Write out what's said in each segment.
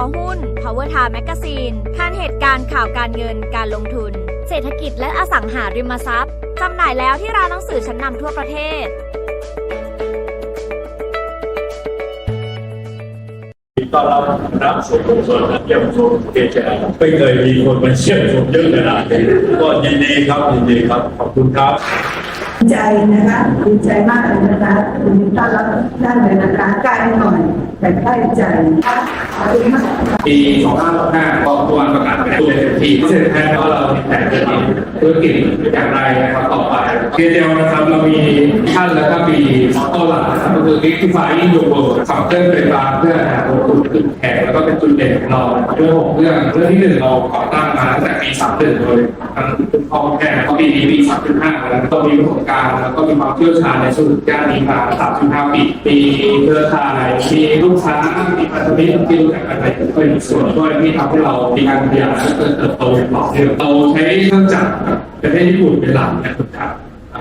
อหุ้น Power Time Magazine ข่านเหตุการณ์ข่าวการเงินการลงทุน เศรษฐกิจและอสังหาริมทรัพย์จำหน่ายแล้วที่ร้านหนังสือชั้นนำทั่วประเทศ ตอนเรารับส่วนกุศลเยี่ยมชมเกจไม่เคยมีคนมาเยี่ยมชมเยอะขนาดนี้ก็ยินดีครับยินดีครับ ขอบคุณครับดี ใจนะคะดีใจมากเลยนะคะยินดีต้อนรับได้เลยนะคะใกล้หน่อย แต่ใกล้ใจขอบคุณมากปี2565ก็ตัวประกาศเป็นตัวเต็มที่เสร็จแล้วเรามีแผนจะทำธุรกิจอย่างไรนะครับต่อไปเดียวนะครับเรามีท่านแล้วก็มีมอตโต้หลักนะครับก็คือ Electrifying Your World ขับเคลื่อนไฟฟ้าเพื่อหาตัวจุดจุดแข็งแล้วก็เป็นจุดเด่นของเราเรื่องของเรื่องเรื่องที่หนึ่งเราก่อตั้งมาตั้งแต่ปี31โดย ทางคุณพ่อแม่ก็ปีนี้ปี35แล้วก็มีประสบการณ์แล้วก็มีความเชี่ยวชาญในส่วนย่านนี้มา35ปีปีเครือข่ายมีลูกค้ามีพันธมิตรที่รู้จักกันไปเป็นส่วนช่วยที่ทำให้เรามีการขยายและเติบโตอย่างต่อเนื่องเราใช้เครื่องจักรประเทศญี่ปุ่นเป็นหลักนะครับ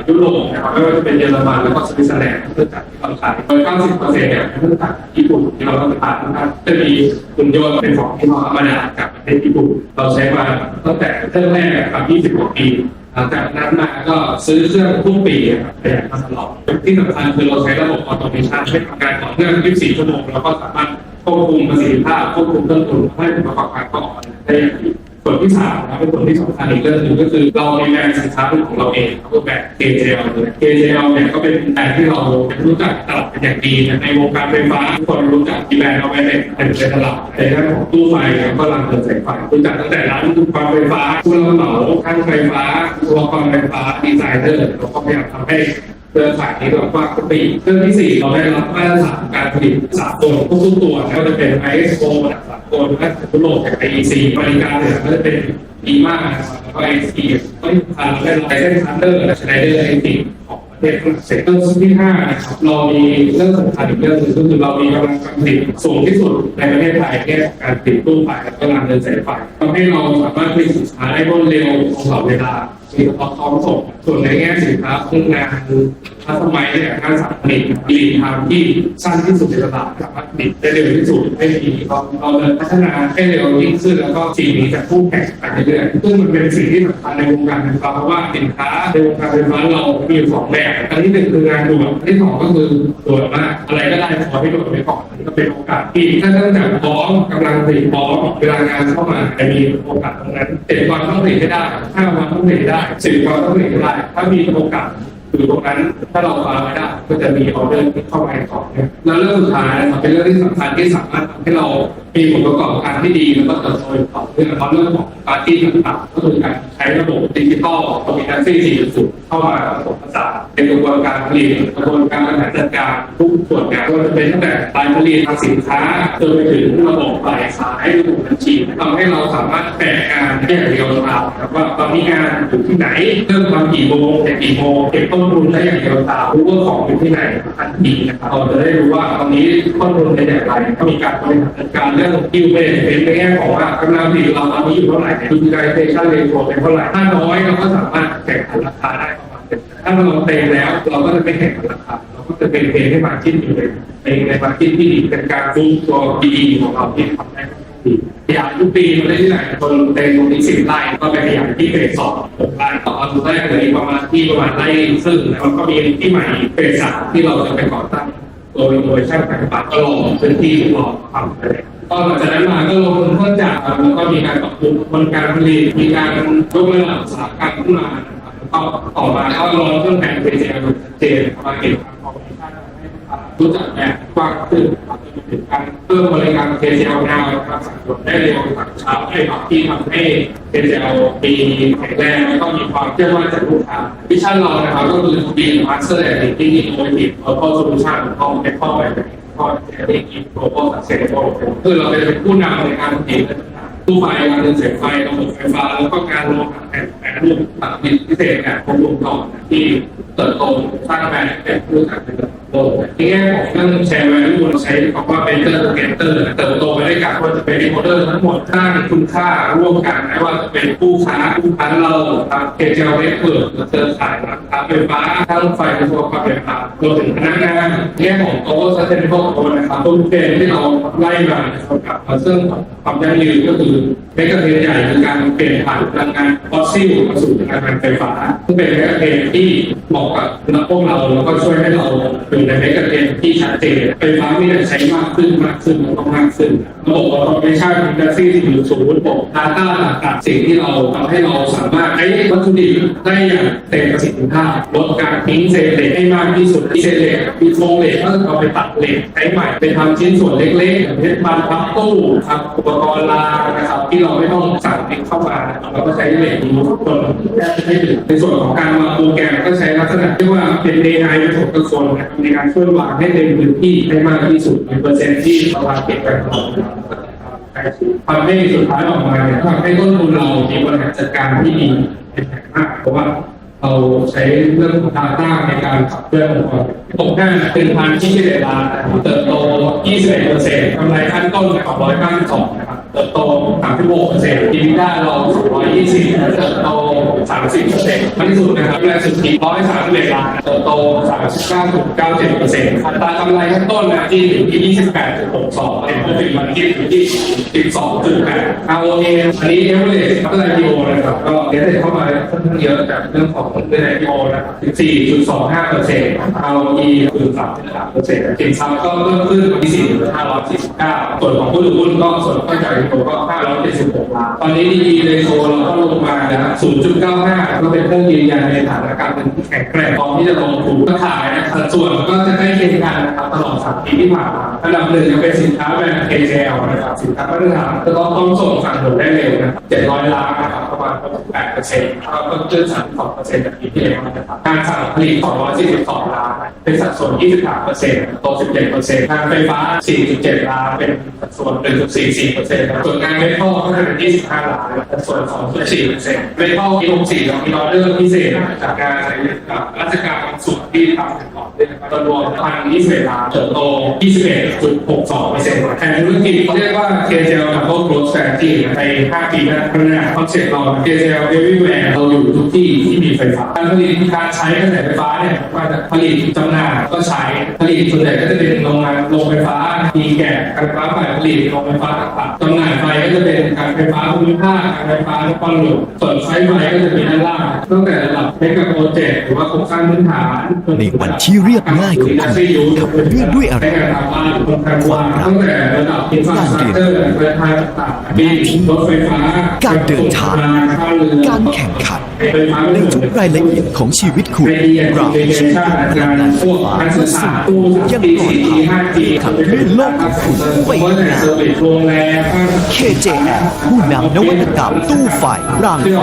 ยุโรปนะครับไม่ว่าจะเป็นเยอรมันแล้วก็สวิตเซอร์แลนด์เครื่องจักรที่เราใช้โดย90เปอร์เซ็นต์เนี่ยเป็นเครื่องจักรญี่ปุ่นที่เราต้องการนะครับจะมีหุ่นยนต์เป็นของที่เราเอามาจากประเทศญี่ปุ่นเราใช้มาตั้งแต่เรื่องแรกครับ20กว่าปีหลังจากนั้นมาก็ซื้อเครื่องทุกปีครับประหยัดมาตลอดที่สำคัญคือเราใช้ระบบออโตเมชันให้ทำการต่อเนื่อง 24 ชั่วโมง แล้วก็สามารถควบคุมประสิทธิภาพควบคุมต้นทุนให้ผู้ประกอบการก็ออกมาได้อย่างดี ส่วนที่สามนะครับเป็นส่วนที่สำคัญอีกเรื่องหนึ่งก็คือเรามีแบรนด์สินค้าเป็นของเราเองก็คือแบรนด์ KJL เลย KJL เนี่ยก็เป็นแบรนด์ที่เรารู้จักตลาดเป็นอย่างดีในวงการไฟฟ้าทุกคนรู้จักที่แบรนด์เราไปในในตลาดในด้านของตู้ไฟแล้วก็รังเดินสายไฟรู้จักตั้งแต่ร้านอุปกรณ์ไฟฟ้าผู้รับเหมาช่างไฟฟ้าอุปกรณ์ไฟฟ้าดีไซเนอร์เราก็พยายามทำให้เครือข่ายนี้เรากว้างขึ้นไปอีกเรื่องที่สี่เราได้รับมาตรฐานการผลิตสากลทุกๆตัวไม่ว่าจะเป็น ISO ระดับสากลและยุโรปจาก IEC บริการเนี่ยก็จะเป็นดีมากนะครับแล้วก็ IEC ก็ที่สำเราได้ไลเซนทันเดอร์และชไนเดอร์ไอทีของประเทศฝรั่งเศสเรื่องที่ห้านะครับเรามีเรื่องสำคัญอีกเรื่องหนึงก็คือเรามีกำลังการผลิตสูงที่สุดในประเทศไทยแค่การผลิตตู้ไฟและก็รางเดินสายไฟทำให้เราสามารถผลิตสินค้าได้รวดเร็วตรงต่อเวลามีเฉพาะพร้อมส่ง ส่วนในแง่สินค้าโครงงานทัสมัยเนี่ยการสั่งผลิตผลิตทางที่สั้นที่สุดในตลาดสามารถผลิตได้เร็วที่สุดให้ดีเราเราเดินพัฒนาให้เร็วยิ่งขึ้นแล้วก็สิ่งนี้จะคู่แข่งไปเรื่อยๆซึ่งมันเป็นสิ่งที่สำคัญในวงการไฟฟ้าเพราะว่าสินค้าในวงการไฟฟ้าเรามีสองแบบอันที่หนึ่งคืองานด่วนอันที่สองก็คือด่วนมากอะไรก็ได้ขอให้ด่วนไปก่อนอันก็เป็นโอกาสที่ถ้าท่านจัดพร้อมกำลังผลิตพร้อมเวลางานเข้ามาจะมีโอกาสตรงนั้นเจ็ดวันต้องผลิตให้ได้ห้าวันต้องผลิตให้ได้สิบวันต้องผลิตให้ได้ถ้ามีโอกาสอยู่ตรงนั้นถ้าเราฟังไม่ได้ก็จะมีออเดอร์ที่เข้ามาต่อเนี่ยแล้วเรื่องสุดท้ายนะครับเป็นเรื่องที่สำคัญที่สามารถทำให้เรามีผลประกอบการที่ดีแล้วก็เติบโตอย่างต่อเนื่องเพราะเรื่องของปาร์ตี้ต่างๆ ก็คือการใช้ระบบดิจิทัลคอมมิวนิเคชั่น4.0เข้ามาผสมผสานเป็นกระบวนการผลิตกระบวนการบริหารจัดการทุกส่วนงานก็จะเป็นตั้งแต่ปลายผลิตทางสินค้าจนไปถึงระบบปลายขายระบบบัญชีทำให้เราสามารถแบ่งงานได้อย่างเดียวดายครับว่าตอนนี้งานอยู่ที่ไหนเริ่มทำกี่โมงเสร็จกี่โมงเก็บต้นทุนได้อย่างเดียวดายรู้ว่าของอยู่ที่ไหนทันทีนะครับเราจะได้รู้ว่าตอนนี้ต้นทุนเป็นอย่างไรก็มีการบริหารจัดการเรื่องคิวเบสเป็นในแง่ของว่ากำลังผลิตเราตอนนี้อยู่เท่าไหร่ยูทิลไลเซชันเรโเป็นเท่าไหร่ถ้าน้อยเราก็สามารถแข่งขันราคาได้ประมาณนึงถ้าเราเต็มแล้วเราก็จะไม่แข่งขันราคาเราก็จะเป็นเพลงให้มาจิ้นอยู่ในในในมาจิ้นที่ดีเป็นการฟูตัวดีของเราที่ทำได้ดีขยายทุกปีมาเรื่อยๆจนเต็มตรงนี้สิบไร่ก็ไปขยายที่เฟสสองหกไร่ต่อตอนแรกเลยประมาณที่ประมาณไร่ซึ่งแล้วก็มีที่ใหม่เฟสสามที่เราจะไปก่อตั้งโดยโดยช่างแต่งปัดก็ลงพื้นที่รอทำไปเลย ก็หลังจากนั้นมาก็ลงทุนเครื่องจักรครับแล้วก็มีการปรับปรุงกระบวนการผลิตมีการยกระดับอุตสาหกรรมขึ้นมานะครับแล้วก็ต่อมาก็ลงเครื่องแผ่นเป็นเจลชัดเจนมาเก็บความคอมมิชชั่นให้ลูกค้ารู้จักแบบกว้างขึ้นครับถึงการเพิ่มบริการเทเจลนาวนะครับสั่งผลได้เร็วสั่งช้าให้ปรับที่ทำให้เทเจลมีแข็งแรงแล้วก็มีความเชื่อมั่นจากลูกค้าวิชั่นเรานะครับก็คือ to be a master at making innovative local solution ของเป็นข้อ แบบข้อเทคนิค global sustainable คือเราเป็นผู้นำในการผลิตตู้ไฟการเดินสายไฟระบบไฟฟ้าแล้วก็การลงแผ่นแปรรูปตัดผลิตพิเศษแบบครบวงจรที่เติบโตสร้างแบรนด์เป็นผู้จัดเป็น โลกในแง่ของเรื่องแชร์แวลูเราใช้คำว่าเป็นเตอร์เกเตอร์เติบโตไปด้วยกันว่าจะเป็นโมเดอร์ทั้งหมดสร้างคุณค่าร่วมกันไม่ว่าจะเป็นผู้ค้าผู้ค้าเราทำเคเจลเน็ตเวิร์กเครือข่ายนะครับไฟฟ้าค่ารถไฟกระทรวงการไฟฟ้ารวมถึงพนักงานแง่ของโต๊ะสเตนโตนะครับต้นเทรนที่เราไล่มานะครับซึ่งความยั่งยืนก็คือเมกะเทนใหญ่คือการเปลี่ยนผ่านพลังงานฟอสซิลมาสู่พลังงานไฟฟ้าซึ่งเป็นเมกะเทนที่เหมาะกับนักพวกเราแล้วก็ช่วยให้เราอยู่ในเมกะเทรนที่ชัดเจนไฟฟ้ามีแต่ใช้มากขึ้นมากขึ้นแล้วก็มากขึ้นระบบออโตเมชันอินดัสทรีที่อยู่สูงระบบ Data ต่างๆสิ่งที่เราทำให้เราสามารถใช้วัตถุดิบได้อย่างเต็มประสิทธิภาพลดการทิ้งเศษเหล็กให้มากที่สุดเศษเหล็กมีโครงเหล็กก็เอาไปตัดเหล็กใช้ใหม่เป็นทำชิ้นส่วนเล็กๆอย่างเช่นบานพับตู้ทำอุปกรณ์รางนะครับที่เราไม่ต้องสั่งเหล็กเข้ามาเราก็ใช้เหล็กนี้ทุกคนให้ถึงในส่วนของการวางโปรแกรมก็ใช้ลักษณะที่ว่าเป็น AI ผสมกับคนนะครับในการช่วยวางให้เต็มพื้นที่ให้มากที่สุดในเปอร์เซ็นต์ที่เราวางเก็บกันของเราทำให้สุดท้ายออกมาเนี่ยทำให้ต้นทุนเรามีบริหารจัดการที่ดีเป็นอย่างมากเพราะว่าเราใช้เรื่องของ Data ในการขับเคลื่อนองค์กรตกหน้าเป็นพันที่11ล้านนะครับเติบโต 21เปอร์เซนต์กำไรขั้นต้นกับ192นะครับ เติบโต 36เปอร์เซ็นต์ดีวิด้าเรา220 เติบโต 30เปอร์เซ็นต์มากที่สุดนะครับแรงสุดทธิ131ล้านเติบโต 39.97เปอร์เซ็นต์อัตรากำไรขั้นต้นนะที่อยู่ที่ 28.62เป็นผู้เป็นมันที่อยู่ที่ 12.8 ROA อันนี้ average พัฒนา IPO นะครับ ก็เดี๋ยวจะเข้ามาค่อนข้างเยอะจากเรื่องของเรื่อง IPO นะครับ14.25เปอร์เซ็นต์ ROE คือ3.3เปอร์เซ็นต์สินทรัพย์ก็เพิ่มขึ้นมา ที่4,549ส่วนของผู้ถือหุ้นก็ส่วนค่าจ่าย IPO ก็ 576 ล้าน ตอนนี้ DE ratio เราก็ลงมานะครับ0.95 ก็เป็นเครื่องยืนยันในฐานะการเป็นที่แข็งแกร่งพร้อมที่จะลงทุนก็ขายนะครับสัดส่วนก็จะใกล้เคียงกันนะครับตลอด 3 ปีที่ผ่านมาอันดับหนึ่งจะเป็นสินค้าแบรนด์ KJL นะครับสินค้ามาตรฐานจะต้องต้องส่งสั่งหนุนได้เร็วนะครับ700 ล้านนะครับ ประมาณ8เปอร์เซ็นต์ก็เพิ่มขึ้น32เปอร์เซ็นต์จากปีที่แล้วนะครับการสั่งผลิต242 ล้าน เป็นสัดส่วน 23เปอร์เซ็นต์โต 17เปอร์เซ็นต์การไฟฟ้า 4.7 ล้าน เป็นสัดส่วน1.44เปอร์เซ็นต์ส่วนงานเมทัลก็จะเป็น 25 ล้านสัดส่วน2.4เปอร์เซ็นต์เมทัลปี64เรามีออเดอร์พิเศษจากงานราชการบางส่วนที่ทำ ถึงก่อนด้วยนะครับรวมพัน21ล้านเติบโต 21.62เปอร์เซ็นต์แทนธุรกิจเขาเรียกว่า KJL Double Growth Strategy ใน 5 ปีหน้าข้างหน้าคอนเซ็ปต์เรา KJL Everywhere เราอยู่ทุกที่ที่มีไฟฟ้า การผลิตการใช้กระแสไฟฟ้าเนี่ยมาจากผลิตจำหน่ายก็ใช้ผลิตส่วนใหญ่ก็จะเป็นโรงงานโรงไฟฟ้า มีแก่การไฟฟ้าฝ่ายผลิตโรงไฟฟ้าต่างๆจำหน่ายไฟก็จะเป็นการไฟฟ้าภูมิภาคการไฟฟ้านครหลวงส่วนไฟไฟก็จะมีด้านล่างตั้งแต่ระดับเมกะโปรเจกต์หรือว่าโครงสร้างพื้นฐานในวันที่เรียบง่ายของคุณขับเคลื่อนด้วยอะไรความรักงแต่ระดับอินฟรารเร์เดินทางต่างๆบินรถไฟฟ้าการเดินทาง การแข่งขันในทุกรายละเอียดของชีวิตคุณเราเชื่อพลังงานไฟฟ้าเพื่อสิ่งยังปลอดภัยขับเคลื่อนโลกของคุณไปข้างหน้า KJL ผู้นำนวัตกรรมตู้ไฟรางไฟ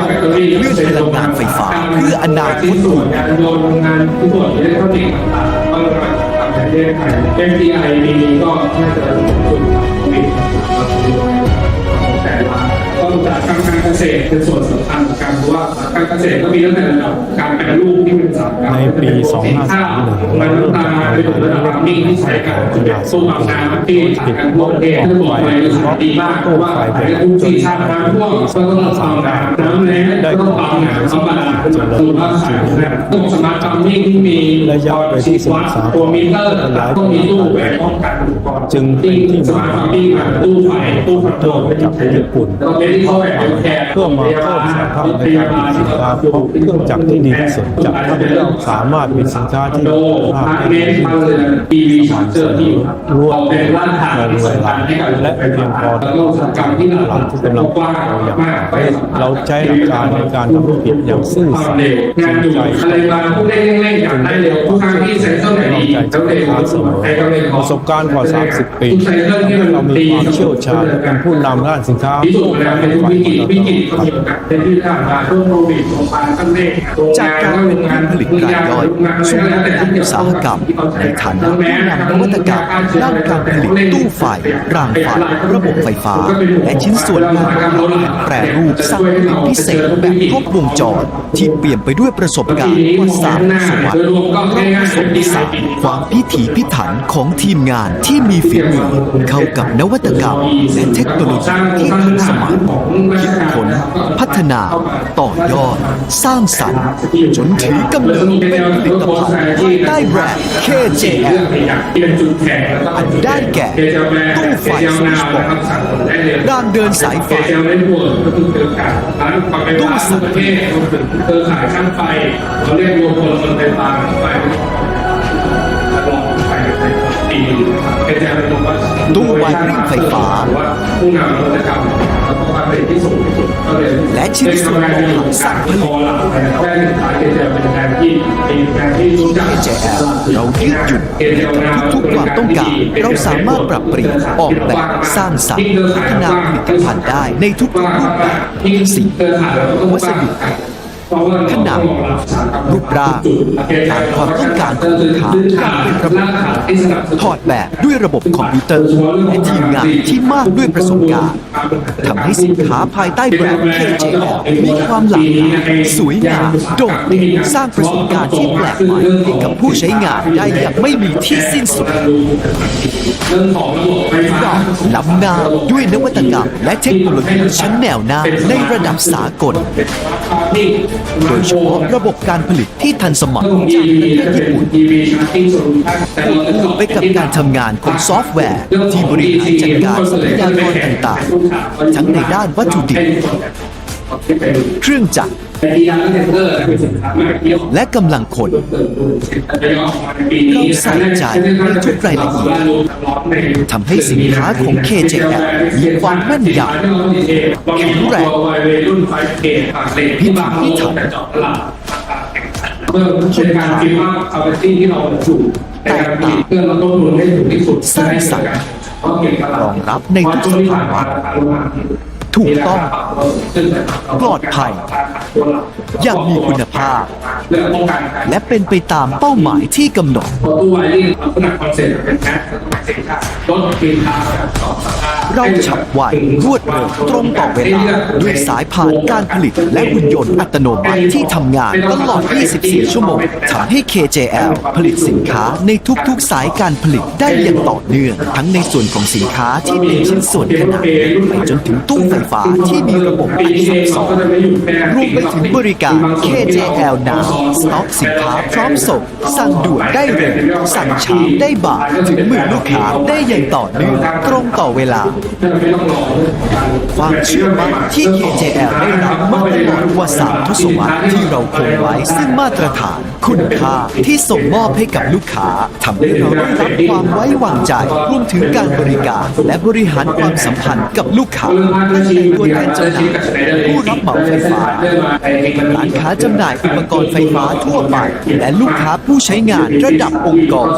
เลื่อนพลังงานไฟฟ้าเพื่ออนาคตคุณ งานโยนงานที่ส่วนอิเล็กทรอนิกส์ต่างๆก็มาทำในประเทศไทย MTI ปีนี้ก็น่าจะลงทุนปีแต่ละก็อุตสากทางการเกษตรเป็นส่วนสำคัญของการ เพราะว่าการเกษตรก็มีตั้งแต่ระดับการแปรรูปที่เป็นอุตสาหกรรมในปีสินค้ามันน้ำตาลไปถึงระดับฟาร์มมิ่งที่ใช้กับสู้กับน้ำที่การทั่วประเทศที่บอกไปขายดีมากเพราะว่าขายได้ทุกที่ชาติน้ำท่วมก็ต้องปั๊มน้ำน้ำแล้งก็ต้องปั๊มน้ำปั๊มบาดาลสูตรว่าขายนะต้องสมาร์ทฟาร์มมิ่งที่มีระยะไปที่สงสารตัวมิเตอร์ต่างๆต้องมีตู้แหวนป้องกันอุปกรณ์จึงเป็นที่สมามาร์ทฟาร์มมิ่งแบบตู้ไฟตู้คอนโทรลจากญี่ปุ่นแล้วก็เป็นที่เขาแหวนแคร์เพื่อมาเพิ่มสภาพในการผลิตสินค้าพราะเครื่องจักรที่ดีที่สุดจะทำให้เราสามารถมีสินค้าที่โดคุณภาพาพร์ทเมที่นดีต์พาเรือนทีวีชาร์เจอร์ที่รวมเป็นร้านค้าที่สำคัญให้กับและเพียงพอแล้วก็อุตสาหกรรมที่หหลักที่กำลังกว้างเราอย่างมากเราใช้หลักการในการทำธุรกิจอย่างซื่อสัตย์จงานริงอยู่ใจอะไรมาผู้เร่งเร่งอยากได้เร็วทุกครั้งที่เซ็นเซอร์ไหนดีแล้วเร็วใช้ก็เร็วประสบการณ์กว่า 30 ปีที่เรามีความเชี่ยวชาญเป็นผู้นำด้านสินค้าที่สุดแล้วเป็นวิกฤตวิกฤตก็มีโอกาสเป็นที่ผ่านมาช่วงโควิดโรงพยาบาลตั้งเลขจากการเป็นผู้ผลิตรายย่อยสู่การเป็นอุตสาหกรรมในฐานะผู้นำนวัตกรรมด้านการผลิตตู้ไฟรางไฟระบบไฟฟ้า และชิ้นส่วนอื่นแปรรูปสร้างผลิตพิเศษแบบครบวงจรที่เปลี่ยนไปด้วยประสบการณ์กว่าสามทศวรรษโดยรวมก็ผง่ายๆสมผสานไฟความพิถีพิถันของทีมงานที่มีฝีมือเข้ากับนวัตกรรม และเทคโนโลยีที่ทันสมัยคิดค้นพัฒนาต่อยอด สร้างสรรค์ จนถือกำเนิดเป็นผลิตภัณฑ์ใต้แบรนด์ KJL อันได้แก่ตู้ไฟสวิชบอร์ดรางเดินสายไฟตู้สังเกตวมถึงเครือข่ายช่างไฟเราเรียกรวมพลเมืองไฟฟ้าไฟลองไฟไฟปีเป็นจะเป็น ตู้ไวริ่งไฟฟ้าผู้นำนวัตกรรมแล้วก็ความเป็นที่สูงที่สุดก็เลยและชิ้นส่วนของหลังสั่งผลิตหลักแค่สินค้าเกจเป็นแบรนที่เป็นแบรนที่รู้จัก KJL เรายืดหยุ่นทุกความต้องการ เราสามารถปรับเปลี่ยนออกแบบสร้างสรรค์พัฒนาผลิตภัณฑ์ได้ในทุกรูปแบบสีวัสดุ ขนาดรูปร่างตามความต้องการของลูกค้าอย่างเป็นระบบถอดแบบด้วยระบบคอมพิวเตอร์และทีมงานที่มากด้วยประสบการณ์ทำให้สินค้าภายใต้แบรนด์ KJL มีความหลากหลายสวยงามโดดเด่นสร้างประสบการณ์ที่แปลกใหม่ให้กับผู้ใช้งานได้อย่างไม่มีที่สิ้นสุดเรื่องของระบบไฟฟ้า ล้ำหน้าด้วยนวัตกรรมและเทคโนโลยีชั้นแนวหน้าในระดับสากล โดยเฉพาะระบบการผลิตที่ทันสมัยจากประเทศญี่ปุ่นคู่ไปกับการทำงานของซอฟต์แวร์ ที่บริหารจัดการทรัพยากรต่างๆ ทั้งในด้านวัตถุดิบ เครื่องจักรและกำลังคนเราใส่ใจในทุกรายละเอียดทำให้สินค้าของ KJL มีความแม่นยำแข็งแรงพิถีพิถันเพื่อเป็นการคิดว่าคาปาซิตี้ที่เราบรรจุในการผลิตเพื่อลดต้นทุนให้ถึงที่สุดสร้างสรรค์รองรับในทุกสภาวะ ถูกต้อง ปลอดภัย อย่างมีคุณภาพเรื่องงกันการและเป็นไปตามเป้าหมายที่กำหนดเซ็ปต์เป็นแพ็คสินค้าลดกลิ่นคาวแบบสองสภาพเราฉับไวรวดเร็วตรงต่อเวลา ด้วยสายผ่านการผลิตและหุ่นยนต์อัตโนมัติที่ทำงานตลอด 24 ชั่วโมงทำให้ KJL ผลิตสินค้าในทุกๆ สายการผลิตได้อย่างต่อเนื่อง ทั้งในส่วนของสินค้าที่เป็นชิ้นส่วนขนาดเล็กไปจนถึงตู้ไฟฟ้าที่มีระบบอันซับซ้อนรวมไปถึงบริการ KJL Now สต็อกสินค้าพร้อมส่ง สั่งด่วนได้เร็ว สั่งช้าได้บ่ายถึงมือลูกค้าได้อย่างต่อเนื่องตรงต่อเวลา ความเชื่อมั่นที่ KJL ได้รับมาตลอดกว่า3ทศวรรษที่เราคงไว้ซึ่งมาตรฐานคุณค่าที่ส่งมอบให้กับลูกค้าทำให้เราได้รับความไว้วางใจรวมถึงการบริการ และบริหารความสัมพันธ์กับลูกค้าตั้งแต่ตัวแทนจำหน่ายผู้รับเหมาไฟฟ้าร้านค้าจำหน่ายอุปกรณ์ไฟฟ้าทั่วไป และลูกค้าผู้ใช้งานระดับองค์กร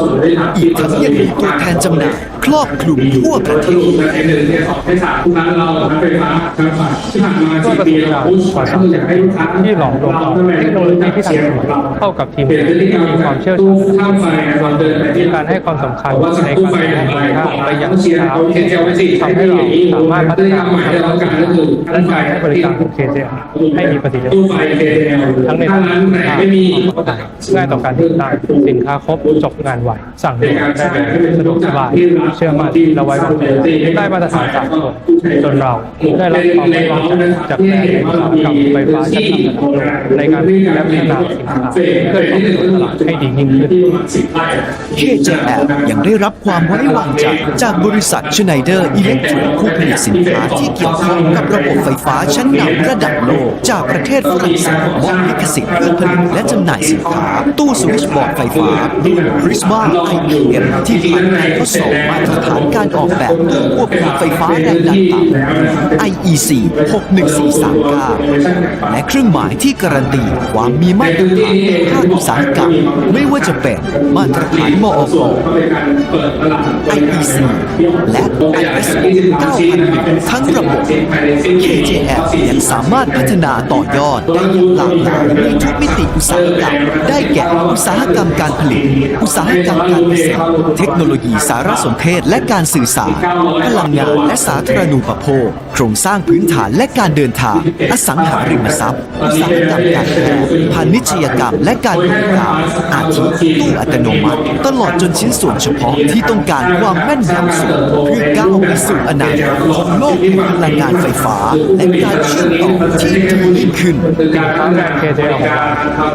อีกทั้งยังมีตัวแทนจำหน่ายครอบคลุมทั่วประเทศที่หลอมรวมเทคโนโลยีที่ทันสมัยเข้ากับทีมงานที่มีความเชี่ยวชาญมีการให้ความสำคัญในการพัฒนาสินค้าไปยังลูกค้าทำให้เราสามารถพัฒนาคุณภาพสินค้าและการให้บริการของ KJL ให้มีประสิทธิภาพทั้งในด้านคุณภาพง่ายต่อการติดตั้งสินค้าครบจบงานไวสั่งด่วนได้สะดวกสบายเชื่อมั่นและไว้วางใจได้มาตรฐานสากลจนเราได้รับความไว้วางใจจากแบรนด์อุตสาหกรรมไฟฟ้าชั้นนำระดับโลกในการผลิตและพัฒนาสินค้าเพื่อตอบโจทย์ตลาดให้ดียิ่งขึ้น KJL ยังได้รับความไว้วางใจจากบริษัท Schneider Electric ผู้ผลิตสินค้าที่เกี่ยวข้องกับระบบไฟฟ้าชั้นนำระดับโลก จากประเทศฝรั่งเศสมอบลิขสิทธิ์เพื่อผลิตและจำหน่ายสินค้า ตู้สวิตช์บอร์ดไฟฟ้ารุ่น Prisma IPM ที่ผ่านการทดสอบมาตรฐานการออกแบบควบคุมไฟฟ้าแรงดันต่ำ IEC 61439 และเครื่องหมายที่การันตีความมีมาตรฐานในภาคอุตสาหกรรมไม่ว่าจะเป็นมาตรฐานมอก IEC และ ISO 9001ทั้งระบบ KJL ยังสามารถพัฒนาต่อยอดได้อย่างหลากหลายในทุกมิติอุตสาหกรรมได้แก่อุตสาหกรรมการผลิต อุตสาหกรรมการเกษตรเทคโนโลยีสารสนเทศและการสื่อสาร พลังงานและสาธารณูปโภค โครงสร้างพื้นฐานและการเดินทาง อสังหาริมทรัพย์อุตสาหกรรมการแพทย์พาณิชยกรรมและการบริการอาทิตู้อัตโนมัติ ตลอดจนชิ้นส่วนเฉพาะที่ต้องการความแม่นยำสูงเพื่อก้าวไปสู่อนาคตของโลกแห่งพลังงานไฟฟ้า และการเชื่อมต่อที่ดียิ่งขึ้นร้านแบรนด์ KJ ออกมา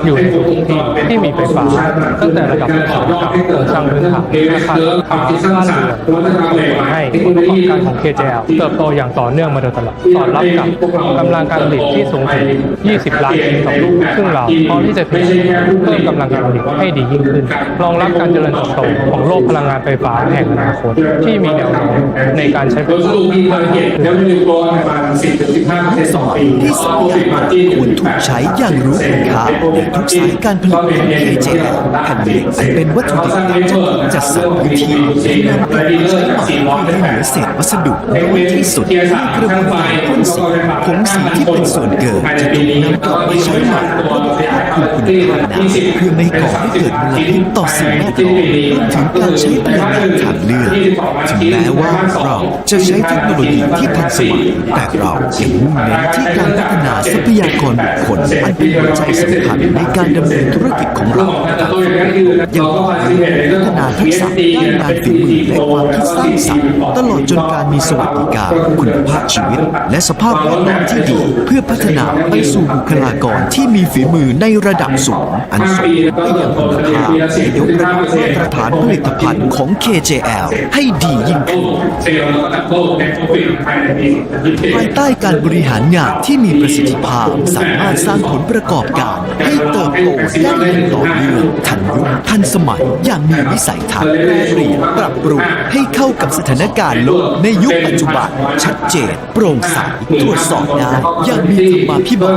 อยู่ในทุกที่ที่มีไฟฟ้าตั้งแต่ระดับอุตสาหกรรมโครงสร้างพื้นฐานอาคารค้าบ้านเรือนให้ผู้ประกอบการของ KJL เติบโตอย่างต่อเนื่องมาโดยตลอดสอดรับกับกำลังการผลิตที่สูงถึง 20 ล้านชิ้นต่อปีซึ่งเราพร้อมที่จะพยายามเพิ่มกำลังการผลิตให้ดียิ่งขึ้น รองรับการเจริญเติบโตของโลกพลังงานไฟฟ้าแห่งอนาคตที่มีแนวโน้มในการใช้ไฟโดยสฟ้ารุปมีความเห็นแล้วมีตัวประมาณ10ถึง15เปอร์เซ็นต์ต่อปีที่ทรัพยากรควรถูกใช้อย่างรู้คุณค่าในทุกสายการผลิตของ KJL แผ่นเหล็กอันเป็นวัตถุดิบที่จะถูกจัดสรรพื้นที่และนำกลับมาใช้ใหม่เพื่อให้เหลือเศษวัสดุน้อยที่สุดด้วยกระบวนการพ่นสีผงสีที่เป็นส่วนเกินจะถูกนำกลับมาใช้ใหม่เพื่อควบคุมคุณภาพน้ำเพื่อไม่ก่อให้เกิดมลพิษต่อสิ่งแวดล้อมรวมถึงการใช้พลังงานทางเลือกถึงแม้ว่าเราจะใช้เทคโนโลยีที่ทันสมัยแต่เรายังมุ่งเน้นที่การพัฒนาทรัพยากรบุคคลอันเป็นหัวใจสำคัญในการดำเนินธุรกิจของเรานะครับยังต้องพัฒนาทักษะด้านงานฝีมือและความคิดสร้างสรรค์ตลอดจนการมีสวัสดิการ คุณภาพชีวิต และสภาพแวดล้อมที่ดี เพื่อพัฒนาไปสู่บุคลากรที่มีฝีมือในระดับสูง อันส่งไปยังคุณภาพและยกระดับมาตรฐานผลิตภัณฑ์ของ KJL ให้ดียิ่งขึ้นภายใต้การบริหารงานที่มีประสิทธิภาพสามารถสร้างผลประกอบการให้เติบโตได้อย่างต่อเนื่องทันยุคทันสมัยอย่างมีวิสัยทัศน์แปรเปลี่ยนปรับปรุงให้เข้ากับสถานการณ์โลกในยุคปัจจุบัน ชัดเจน โปร่งใสตรวจสอบได้อย่างมีธรรมาภิบาล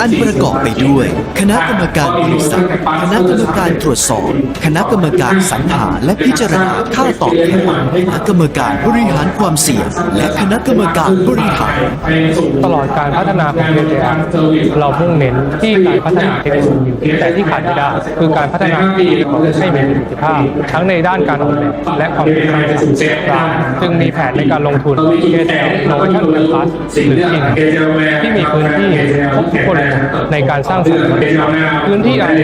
อันประกอบไปด้วย คณะกรรมการบริษัทคณะกรรมการตรวจสอบ คณะกรรมการสรรหาและพิจารณาค่าตอบแทนคณะกรรมการบริหารความเสี่ยง และคณะกรรมการบริหารตลอดการพัฒนาของ KJR เรามุ่งเน้นที่การพัฒนาเทคโนโลยีแต่ที่ขาดไม่ได้คือการพัฒนาที่ให้มีประสิทธิภาพ ทั้งในด้านการออกแบบและความเป็นสร้างสรรค์เราจึงมีแผนในการลงทุน KJR Innovation Campus หรือ KING ที่มีพื้นที่ครบทุกบริบทในการสร้างสรรค์พื้นที่ R&D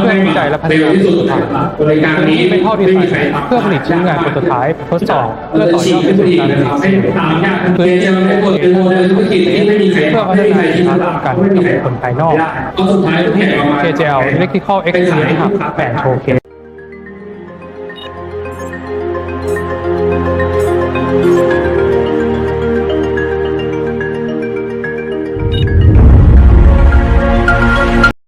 เพื่อวิจัยและพัฒนาผลิตภัณฑ์พื้นที่ไม่ท่อดีไซน์เพื่อผลิตชิ้นงานโปรโตไทป์ทดสอบเพื่อต่อยอดไปสู่การผลิตจริงพื้นที่ไม่ท่อดีไซน์เพื่อพัฒนาสินค้าร่วมกันกับบุคคลภายนอกก็สุดท้ายก็แข่งประมาณ KJL Electrical Excellence Hub แบรนด์โชว์เคส